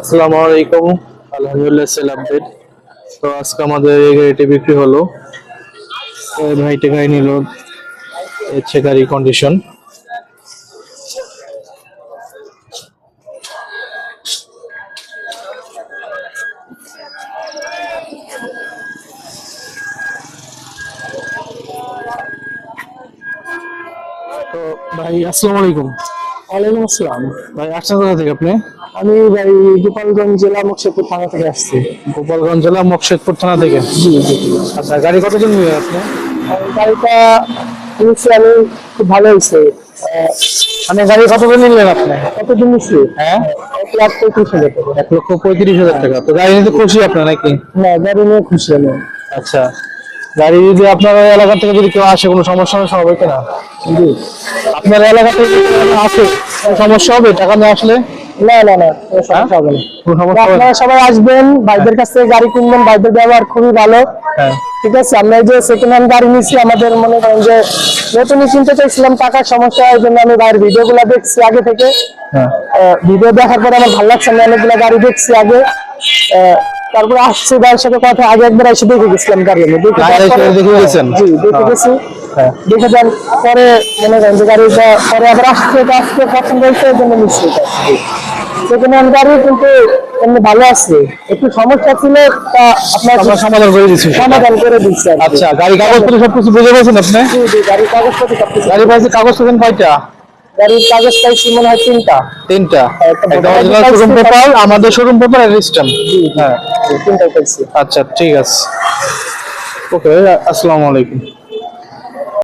আসসালামু আলাইকুম। আলহামদুলিল্লাহ সেল আপডেট তো আজকে আমাদের এই গাড়িটি বিক্রি হলো। ভাইটি গাড়ি নিল হচ্ছে গাড়ি কন্ডিশন তো ভাই, আসসালামু আলাইকুম। ওয়ালাইকুম আসসালাম। ভাই আসছেন কোথা থেকে আপনি? আমি ভাই গোপালগঞ্জ জেলা মুকসেদপুর থানা থেকে আসছি। গোপালগঞ্জ জেলা মকশেদপুর থানা থেকে? জি জি। আচ্ছা গাড়ি কতজন নিবেন আপনি? গাড়িটা আমি খুব ভালো হয়েছে। মানে গাড়ি কতজন নিলেন আপনি? কতদিন নিচ্ছি হ্যাঁ? এক লাখ পঁয়ত্রিশ হাজার টাকা। এক লক্ষ পঁয়ত্রিশ হাজার টাকা। তো গাড়ি নিতে খুশি আপনার নাকি? না গাড়ি নিয়ে খুশি আমি। আচ্ছা। গাড়ি যদি আপনার ওই এলাকা থেকে যদি কেউ আসে কোনো সমস্যা হবে কিনা আপনার এলাকা থেকে আসে সমস্যা হবে? টাকা নিয়ে আসলে? না না না সমস্যা হবে না। না? আপনারা সবাই আসবেন ভাইদের কাছ থেকে গাড়ি কিনবেন ভাইদের ব্যবহার খুবই ভালো। হ্যাঁ। ঠিক আছে আমরা যে সেকেন্ড হ্যান্ড গাড়ি নিচ্ছি আমাদের মনে করেন যে নতুনই কিনতে চাইছিলাম টাকার সমস্যা এই জন্য আমি ভাইয়ের ভিডিও গুলা দেখছি আগে থেকে। হ্যাঁ। ভিডিও দেখার পরে আমার ভালো লাগছে আমি অনেকগুলো গাড়ি দেখছি আগে। তারপরে আসছি ভাইয়ের সাথে কথা আগে একবার এসে দেখে গেছিলাম গাড়ি আমি দেখে গেছেন? জি দেখে হ্যাঁ। গেছি হ্যাঁ। দেখে যান পরে মনে করেন যে গাড়িটা পরে আবার আসছে তো আসতে পছন্দ হয়েছে জন্য গাড়ি কিন্তু এমনি ভালো আছে একটু সমস্যা ছিল তা আপনার সমাধান করে দিচ্ছি সমাধান করে দিচ্ছে। আচ্ছা গাড়ি কাগজপত্র সবকিছু বুঝে গেছেন আপনি জি, জি, গাড়ির কাগজপত্র সবকিছু গাড়ি পাইছে কাগজ কয়টা গাড়ির কাগজ পাইছি মনে হয় তিনটা? তিনটা। একটা একটা অরিজিনাল শোরুম পেপার আমাদের শোরুম পেপার আর স্ট্যাম্প হ্যাঁ। তিনটা পাইছি। আচ্ছা ঠিক আছে। ওকে আসসালামু আলাইকুম।